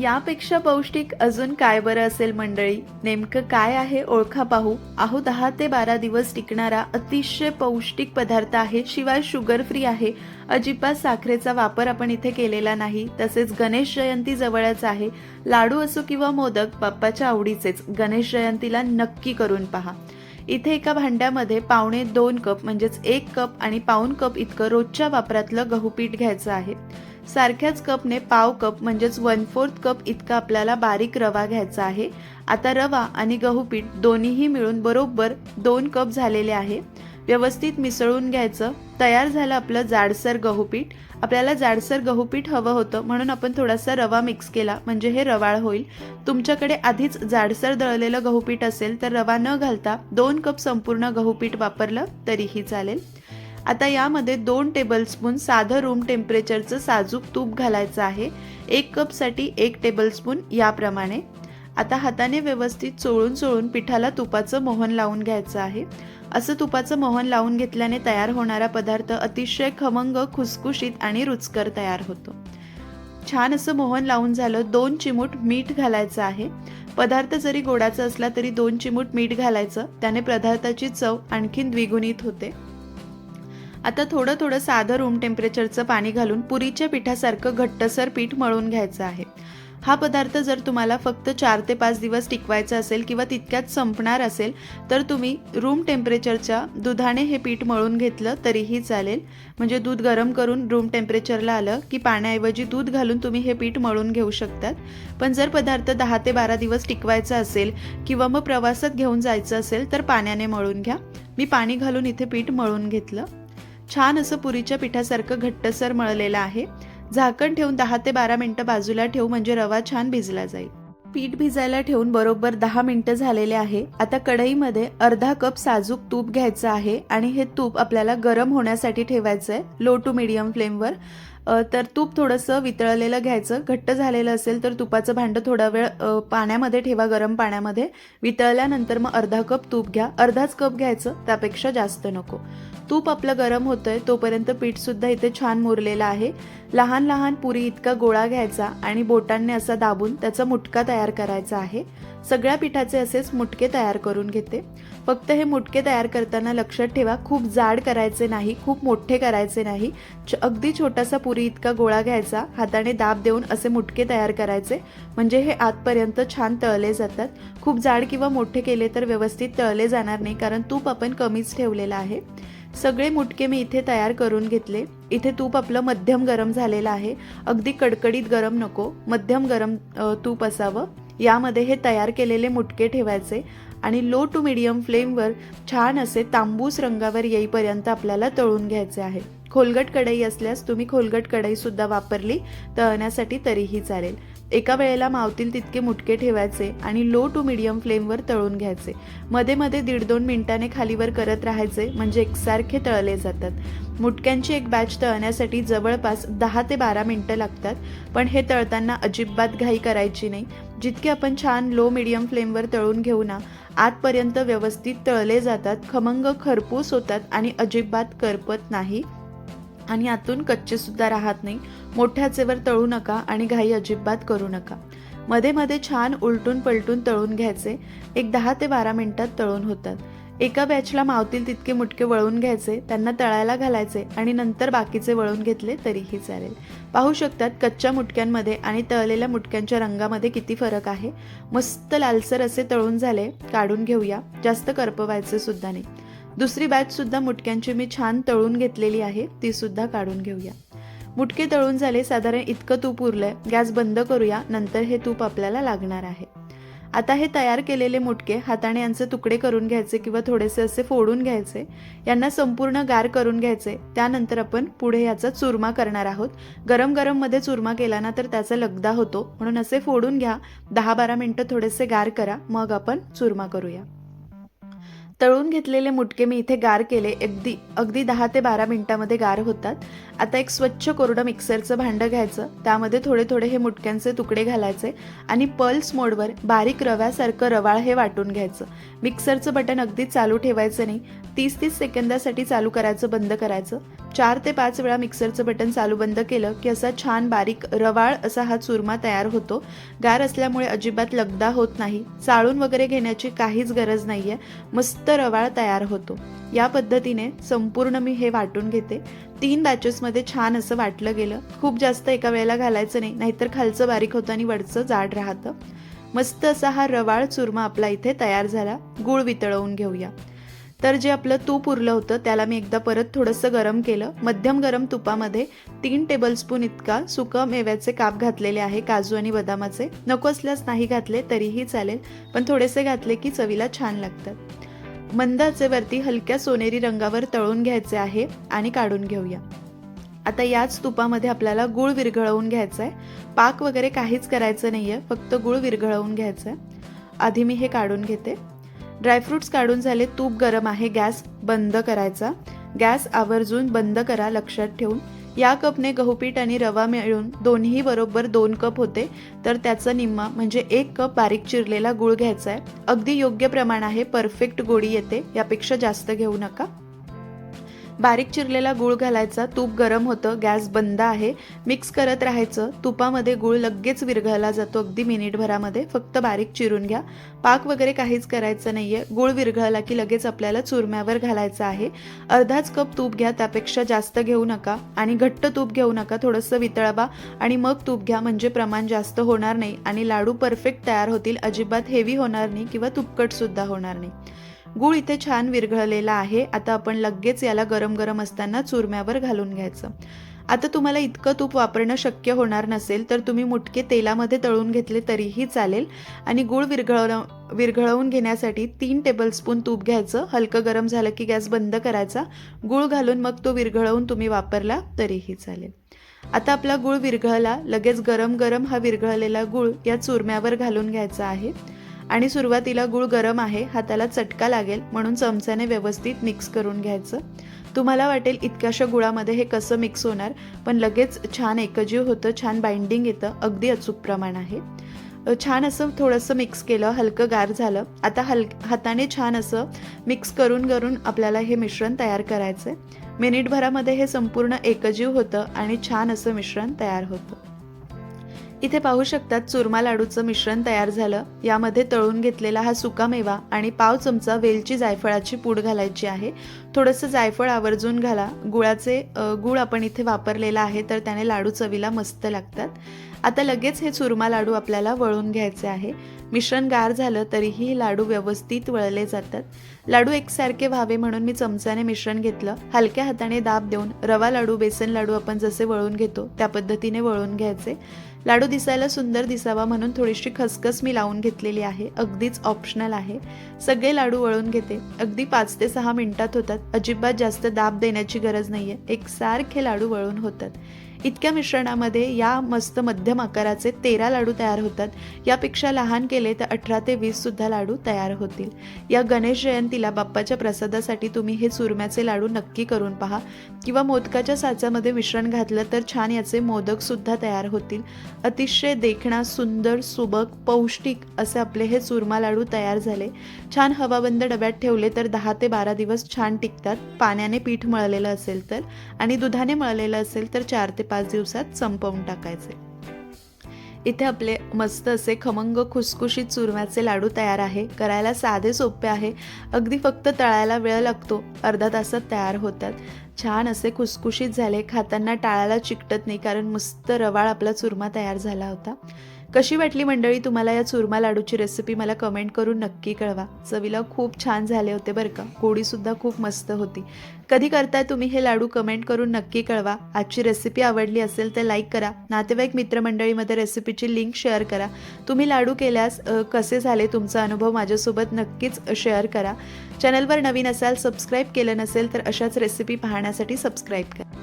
यापेक्षा पौष्टिक अजून काय बरं असेल मंडळी? नेमकं काय आहे ओळखा पाहू. अहो दहा ते बारा दिवस टिकणारा अतिशय पौष्टिक पदार्थ आहे. शिवाय शुगर फ्री आहे. अजिबात साखरेचा वापर आपण इथे केलेला नाही. तसेच गणेश जयंती जवळच आहे. लाडू असो किंवा मोदक बाप्पाच्या आवडीचेच. गणेश जयंतीला नक्की करून पहा. इथे एका भांड्यामध्ये पावणे दोन कप म्हणजेच एक कप आणि पाऊन कप इतकं रोजच्या वापरातलं गहू पीठ घ्यायचं आहे. सारख्याच कपने पाव कप म्हणजेच वन फोर्थ कप इतका आपल्याला बारीक रवा घ्यायचा आहे. आता रवा आणि गहू पीठ दोन्हीही मिळून बरोबर दोन कप झालेले आहे. व्यवस्थित मिसळून घ्यायचं. तयार झालं आपलं जाडसर गहू पीठ आपल्याला जाडसर गहू पीठ हवं होतं म्हणून आपण थोडासा रवा मिक्स केला म्हणजे हे रवाळ होईल. तुमच्याकडे आधीच जाडसर दळलेलं गहू पीठ असेल तर रवा न घालता दोन कप संपूर्ण गहू पीठ वापरलं तरीही चालेल. आता यामध्ये दोन टेबलस्पून साधं रूम टेम्परेचरचं साजूक तूप घालायचं आहे. एक कपसाठी एक टेबलस्पून याप्रमाणे. आता हाताने व्यवस्थित चोळून चोळून पिठाला तुपाचं मोहन लावून घ्यायचं आहे. असं तुपाचं मोहन लावून घेतल्याने तयार होणारा पदार्थ अतिशय खमंग खुसखुशीत आणि रुचकर तयार होतो. छान असं मोहन लावून झालं दोन चिमूट मीठ घालायचं आहे. पदार्थ जरी गोडाचा असला तरी दोन चिमूट मीठ घालायचं. त्याने पदार्थाची चव आणखीन द्विगुणित होते. आता थोडं थोडं साधं रूम टेम्परेचरचं पाणी घालून पुरीच्या पिठासारखं घट्टसर पीठ मळून घ्यायचं आहे. हा पदार्थ जर तुम्हाला फक्त चार ते पाच दिवस टिकवायचा असेल किंवा तितक्यात संपणार असेल तर तुम्ही रूम टेम्परेचरच्या दुधाने हे पीठ मळून घेतलं तरीही चालेल. म्हणजे दूध गरम करून रूम टेम्परेचरला आलं की पाण्याऐवजी दूध घालून तुम्ही हे पीठ मळून घेऊ शकतात. पण जर पदार्थ दहा ते बारा दिवस टिकवायचा असेल किंवा मग प्रवासात घेऊन जायचं असेल तर पाण्याने मळून घ्या. मी पाणी घालून इथे पीठ मळून घेतलं. छान असं पुरीच्या पिठासारखं घट्टसर मळलेलं आहे. झाकण ठेवून दहा ते बारा मिनटं बाजूला ठेवू म्हणजे रवा छान भिजला जाईल. पीठ भिजायला ठेवून बरोबर दहा मिनटं झालेले आहे. आता कढईमध्ये अर्धा कप साजूक तूप घ्यायचं आहे आणि हे तूप आपल्याला गरम होण्यासाठी ठेवायचं आहे लो टू मिडियम फ्लेमवर तर तूप थोडंसं वितळलेलं घ्यायचं. घट्ट झालेलं असेल तर तुपाचं भांडं थोडा वेळ पाण्यामध्ये ठेवा गरम पाण्यामध्ये. वितळल्यानंतर मग अर्धा कप तूप घ्या. अर्धाच कप घ्यायचं त्यापेक्षा जास्त नको. तूप आपलं गरम होतंय तोपर्यंत पीठसुद्धा इथे छान मुरलेलं आहे. लहान लहान पुरी इतका गोळा घ्यायचा आणि बोटांनी असा दाबून त्याचा मुटका तयार करायचा आहे. सगळ्या पिठाचे असेच मुटके तयार करून घेते. फक्त हे मुटके तयार करताना लक्षात ठेवा खूप जाड करायचे नाही खूप मोठे करायचे नाही. छ- अगदी छोटासा पुरी इतका गोळा घ्यायचा हाताने दाब देऊन असे मुटके तयार करायचे. म्हणजे हे आतपर्यंत छान तळले जातात. खूप जाड किंवा मोठे केले तर व्यवस्थित तळले जाणार नाही कारण तूप आपण कमीच ठेवलेलं आहे. सगळे मुटके मी इथे तयार करून घेतले. इथे तूप आपलं मध्यम गरम झालेलं आहे. अगदी कडकडीत गरम नको मध्यम गरम तूप असावं. यामध्ये हे तयार केलेले मुटके ठेवायचे आणि लो टू मिडियम फ्लेमवर छान असे तांबूस रंगावर येईपर्यंत आपल्याला तळून घ्यायचे आहे. खोलगट कढई असल्यास तुम्ही खोलगट कढईसुद्धा वापरली तळण्यासाठी तरीही चालेल. एका वेळेला मावतील तितके मुटके ठेवायचे आणि लो टू मिडियम फ्लेमवर तळून घ्यायचे. मध्ये मध्ये दीड दोन मिनिटाने खालीवर करत राहायचे म्हणजे एकसारखे तळले जातात. मुटक्यांची एक बॅच तळण्यासाठी जवळपास दहा ते बारा मिनटं लागतात पण हे तळताना अजिबात घाई करायची नाही. जितके आपण छान लो मिडियम फ्लेमवर तळून घेऊ ना आतपर्यंत व्यवस्थित तळले जातात खमंग खरपूस होतात आणि अजिबात करपत नाही. आणि आतून कच्चेसुद्धा राहत नाही. मोठ्याचेवर तळू नका आणि घाई अजिबात करू नका. मध्ये मध्ये छान उलटून पलटून तळून घ्यायचे. एक दहा ते बारा मिनिटात तळून होतात. एका बॅचला मावतील तितके मुटके वळून घ्यायचे त्यांना तळायला घालायचे आणि नंतर बाकीचे वळून घेतले तरीही चालेल. पाहू शकतात कच्च्या मुटक्यांमध्ये आणि तळलेल्या मुटक्यांच्या रंगामध्ये किती फरक आहे. मस्त लालसर असे तळून झाले काढून घेऊया. जास्त करपवायचे सुद्धा नाही. दुसरी बॅच सुद्धा मुटक्यांची मी छान तळून घेतलेली आहे ती सुद्धा काढून घेऊया. मुटके तळून झाले साधारण इतकं तूप उरलंय. गॅस बंद करूया नंतर हे तूप आपल्याला लागणार आहे. आता हे तयार केलेले मुटके हाताने यांचे तुकडे करून घ्यायचे किंवा थोडेसे असे फोडून घ्यायचे. यांना संपूर्ण गार करून घ्यायचे. त्यानंतर आपण पुढे याचा चुरमा करणार आहोत. गरम गरममध्ये चुरमा केला ना तर त्याचा लगदा होतो. म्हणून असे फोडून घ्या. दहा बारा मिनटं थोडेसे गार करा. मग आपण चुरमा करूया. तळून घेतलेले मुटके मी इथे गार केले. अगदी अगदी दहा ते बारा मिनिटामध्ये गार होतात. आता एक स्वच्छ कोरडं मिक्सरचं भांडं घ्यायचं. त्यामध्ये थोडे थोडे हे मुटक्यांचे तुकडे घालायचे आणि पल्स मोडवर बारीक रव्यासारखं रवाळ हे वाटून घ्यायचं. मिक्सरचं बटन अगदी चालू ठेवायचं नाही. तीस तीस सेकंदासाठी चालू करायचं बंद करायचं. चार ते पाच वेळा मिक्सरचं बटन चालू बंद केलं की असा छान बारीक रवाळ असा हा चुरमा तयार होतो. गार असल्यामुळे अजिबात लगदा होत नाही. चाळून वगैरे घेण्याची काहीच गरज नाही आहे मस्त रवाळ तयार होतो. या पद्धतीने संपूर्ण मी हे वाटून घेते. तीन बॅचेसमध्ये छान असं वाटलं गेलं. खूप जास्त एका वेळेला घालायचं नाही नाहीतर खालचं बारीक होतं आणि वरचं जाड राहतं. मस्त असा हा रवाळ चुरमा आपला इथे तयार झाला. गूळ वितळवून घेऊया. तर जे आपलं तूप उरलं होतं त्याला मी एकदा परत थोडंसं गरम केलं. मध्यम गरम तुपामध्ये तीन टेबलस्पून इतका सुकं मेव्याचे काप घातलेले आहे काजू आणि बदामाचे. नको असल्यास नाही घातले तरीही चालेल पण थोडेसे घातले की चवीला छान लागतात. मंदाचे वरती हलक्या सोनेरी रंगावर तळून घ्यायचे आहे आणि काढून घेऊया. आता याच तुपामध्ये आपल्याला गूळ विरघळवून घ्यायचा आहे पाक वगैरे काहीच करायचं नाही आहे फक्त गूळ विरघळवून घ्यायचं आहे आधी मी हे काढून घेते. ड्रायफ्रूट्स काढून झाले तूप गरम आहे गॅस बंद करायचा. गॅस आवर्जून बंद करा लक्षात ठेवून. या कपने गहूपीठ आणि रवा मिळून दोन्ही बरोबर दोन कप होते. तर त्याचं निम्मा म्हणजे एक कप बारीक चिरलेला गूळ घ्यायचा आहे अगदी योग्य प्रमाण आहे परफेक्ट गोडी येते यापेक्षा जास्त घेऊ नका. बारीक चिरलेला गूळ घालायचा तूप गरम होतं गॅस बंद आहे मिक्स करत राहायचं. तुपामध्ये गूळ लगेच विरघळला जातो अगदी मिनिटभरामध्ये. फक्त बारीक चिरून घ्या. पाक वगैरे काहीच करायचं नाही आहे गूळ विरघळला की लगेच आपल्याला चुरम्यावर घालायचं आहे. अर्धाच कप तूप घ्या त्यापेक्षा जास्त घेऊ नका. आणि घट्ट तूप घेऊ नका. थोडंसं वितळवा आणि मग तूप घ्या. म्हणजे प्रमाण जास्त होणार नाही. आणि लाडू परफेक्ट तयार होतील. अजिबात हेवी होणार नाही किंवा तुपकटसुद्धा होणार नाही. गूळ इथे छान विरघळलेला आहे. आता आपण लगेच याला गरम गरम असताना चुरम्यावर घालून घ्यायचं. आता तुम्हाला इतकं तूप वापरणं शक्य होणार नसेल तर तुम्ही मुटके तेलामध्ये तळून घेतले तरीही चालेल. आणि गूळ विरघळव विरघळवून घेण्यासाठी तीन टेबलस्पून तूप घ्यायचं. हलकं गरम झालं की गॅस बंद करायचा. गूळ घालून मग तो विरघळवून तुम्ही वापरला तरीही चालेल. आता आपला गूळ विरघळला. लगेच गरम गरम हा विरघळलेला गूळ या चुरम्यावर घालून घ्यायचा आहे. आणि सुरुवातीला गूळ गरम आहे हाताला चटका लागेल म्हणून चमच्याने व्यवस्थित मिक्स करून घ्यायचं. तुम्हाला वाटेल इतक्याशा गुळामध्ये हे कसं मिक्स होणार पण लगेच छान एकजीव होतं छान बाइंडिंग येतं अगदी अचूक प्रमाण आहे. छान असं थोडंसं मिक्स केलं हलकं गार झालं. आता हल हाताने छान असं मिक्स करून करून आपल्याला हे मिश्रण तयार करायचं आहे मिनिटभरामध्ये हे संपूर्ण एकजीव होतं आणि छान असं मिश्रण तयार होतं. इथे पाहू शकतात चुरमा लाडूचं मिश्रण तयार झालं. यामध्ये तळून घेतलेला हा सुका मेवा आणि पाव चमचा वेलची जायफळाची पूड घालायची आहे. थोडंसं जायफळ आवर्जून घाला. गुळाचे गुळ आपण इथे वापरलेला आहे तर त्याने लाडू चवीला मस्त लागतात. आता लगेच हे चुरमा लाडू आपल्याला वळून घ्यायचे आहे. मिश्रण गार झालं तरीही लाडू व्यवस्थित वळले जातात. लाडू एकसारखे व्हावे म्हणून मी चमच्याने मिश्रण घेतलं. हलक्या हाताने दाब देऊन रवा लाडू बेसन लाडू आपण जसे वळून घेतो त्या पद्धतीने वळून घ्यायचे. लाडू दिसायला सुंदर दिसावा म्हणून थोडीशी खसखस मी लावून घेतलेली आहे. अगदीच ऑप्शनल आहे. सगळे लाडू वळून घेते. अगदी पाच ते सहा मिनिटात होतात. अजिबात जास्त दाब देण्याची गरज नाहीये. एकसारखे लाडू वळून होतात. इतक्या मिश्रणामध्ये या मस्त मध्यम आकाराचे तेरा लाडू तयार होतात. यापेक्षा लहान केले तर अठरा ते वीस सुद्धा लाडू तयार होतील. या गणेश जयंतीला बाप्पाच्या प्रसादासाठी तुम्ही हे चुरम्याचे लाडू नक्की करून पहा. किंवा मोदकाच्या साचामध्ये मिश्रण घातलं तर छान याचे मोदक सुद्धा तयार होतील. अतिशय देखणा सुंदर सुबक पौष्टिक असे आपले हे चुरमा लाडू तयार झाले. छान हवाबंद डब्यात ठेवले तर दहा ते बारा दिवस छान टिकतात. पाण्याने पीठ मळलेलं असेल तर. आणि दुधाने मळलेलं असेल तर चार ते पाच दिवसात संपवून टाकायचे. इथे आपले मस्त असे खमंग खुसखुशीत चुरम्याचे लाडू तयार आहे. करायला साधे सोपे आहे. अगदी फक्त तळायला वेळ लागतो. अर्धा तासात तयार होतात. छान असे खुसखुशीत झाले. खाताना टाळायला चिकटत नाही कारण मस्त रवाळ आपला चुरमा तयार झाला होता. कशी वाटली मंडळी तुम्हाला या चुरमा लाडूची रेसिपी मला कमेंट करून नक्की कळवा. चवीला खूप छान झाले होते बरं का. गोडीसुद्धा खूप मस्त होती. कधी करताय तुम्ही हे लाडू कमेंट करून नक्की कळवा. आजची रेसिपी आवडली असेल तर लाईक करा. नातेवाईक मित्रमंडळीमध्ये रेसिपीची लिंक शेअर करा. तुम्ही लाडू केल्यास कसे झाले तुमचा अनुभव माझ्यासोबत नक्कीच शेअर करा. चॅनलवर नवीन असाल सबस्क्राईब केलं नसेल तर अशाच रेसिपी पाहण्यासाठी सबस्क्राईब करा.